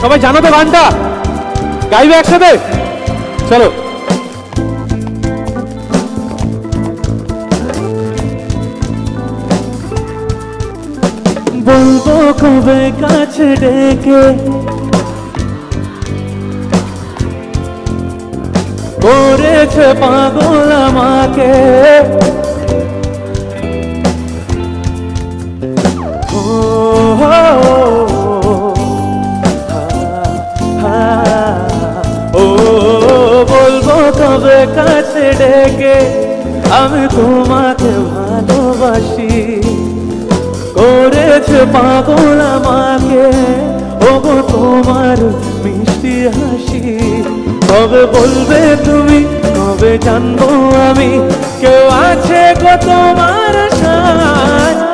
সবাই জানো তো গানটা? গাইবে একসাথে? চলো। বলব কবে কাছে ডেকে? করেছে পাগল আমাকে। ও, কবে কাছে ডেকে আমি তোমাকে ভালোবাসি। করেছে পাগল আমাকে, ওগো তোমার মিষ্টি হাসি। কবে বলবে তুমি কবে জানব আমি, কেউ আছে গো তোমার